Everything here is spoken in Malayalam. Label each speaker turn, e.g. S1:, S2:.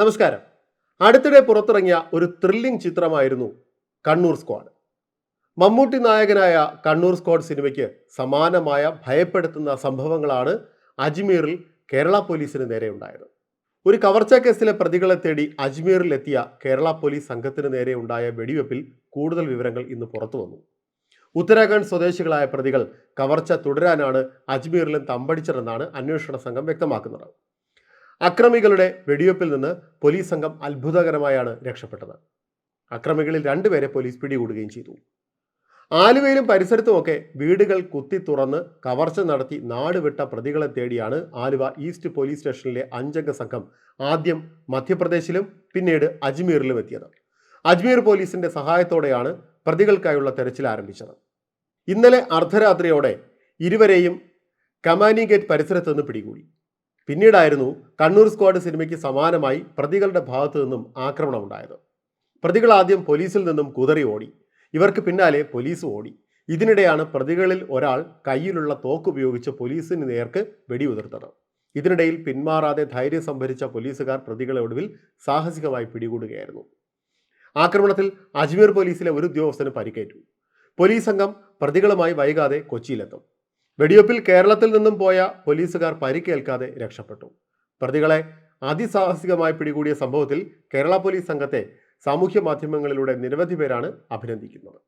S1: നമസ്കാരം. അടുത്തിടെ പുറത്തിറങ്ങിയ ഒരു ത്രില്ലിംഗ് ചിത്രമായിരുന്നു കണ്ണൂർ സ്ക്വാഡ്. മമ്മൂട്ടി നായകനായ കണ്ണൂർ സ്ക്വാഡ് സിനിമയ്ക്ക് സമാനമായ ഭയപ്പെടുത്തുന്ന സംഭവങ്ങളാണ് അജ്മീറിൽ കേരള പോലീസിന് നേരെ ഉണ്ടായത്. ഒരു കവർച്ച കേസിലെ പ്രതികളെ തേടി അജ്മീറിൽ എത്തിയ കേരള പോലീസ് സംഘത്തിന് നേരെ ഉണ്ടായ വെടിവെപ്പിൽ കൂടുതൽ വിവരങ്ങൾ ഇന്ന് പുറത്തു വന്നു. ഉത്തരാഖണ്ഡ് സ്വദേശികളായ പ്രതികൾ കവർച്ച തുടരാനാണ് അജ്മീറിലും തമ്പടിച്ചതെന്നാണ് അന്വേഷണ സംഘം വ്യക്തമാക്കുന്നത്. അക്രമികളുടെ വെടിവെപ്പിൽ നിന്ന് പോലീസ് സംഘം അത്ഭുതകരമായാണ് രക്ഷപ്പെട്ടത്. അക്രമികളിൽ രണ്ടുപേരെ പോലീസ് പിടികൂടുകയും ചെയ്തു. ആലുവയിലും പരിസരത്തുമൊക്കെ വീടുകൾ കുത്തി തുറന്ന് കവർച്ച നടത്തി നാടുവിട്ട പ്രതികളെ തേടിയാണ് ആലുവ ഈസ്റ്റ് പോലീസ് സ്റ്റേഷനിലെ അഞ്ചംഗ സംഘം ആദ്യം മധ്യപ്രദേശിലും പിന്നീട് അജ്മീറിലും എത്തിയത്. അജ്മീർ പോലീസിന്റെ സഹായത്തോടെയാണ് പ്രതികൾക്കായുള്ള തെരച്ചിൽ ആരംഭിച്ചത്. ഇന്നലെ അർദ്ധരാത്രിയോടെ ഇരുവരെയും കമാനി ഗേറ്റ് പരിസരത്ത് നിന്ന് പിടികൂടി. പിന്നീടായിരുന്നു കണ്ണൂർ സ്ക്വാഡ് സിനിമയ്ക്ക് സമാനമായി പ്രതികളുടെ ഭാഗത്തു നിന്നും ആക്രമണം ആക്രമണമുണ്ടായത് പ്രതികൾ ആദ്യം പോലീസിൽ നിന്നും കുതറി ഓടി. ഇവർക്ക് പിന്നാലെ പോലീസ് ഓടി. ഇതിനിടെയാണ് പ്രതികളിൽ ഒരാൾ കയ്യിലുള്ള തോക്ക് ഉപയോഗിച്ച് പോലീസിന് നേർക്ക് വെടിയുതിർത്തത്. ഇതിനിടയിൽ പിന്മാറാതെ ധൈര്യം സംഭരിച്ച പോലീസുകാർ പ്രതികളെ ഒടുവിൽ സാഹസികമായി പിടികൂടുകയായിരുന്നു. ആക്രമണത്തിൽ അജ്മീർ പോലീസിലെ ഒരു ഉദ്യോഗസ്ഥന് പരിക്കേറ്റു. പോലീസ് സംഘം പ്രതികളുമായി വൈകാതെ കൊച്ചിയിലെത്തും. വെടിവെപ്പിൽ കേരളത്തിൽ നിന്നും പോയ പോലീസുകാർ പരിക്കേൽക്കാതെ രക്ഷപ്പെട്ടു. പ്രതികളെ അതിസാഹസികമായി പിടികൂടിയ സംഭവത്തിൽ കേരള പോലീസ് സംഘത്തെ സാമൂഹ്യ മാധ്യമങ്ങളിലൂടെ നിരവധി പേരാണ് അഭിനന്ദിക്കുന്നത്.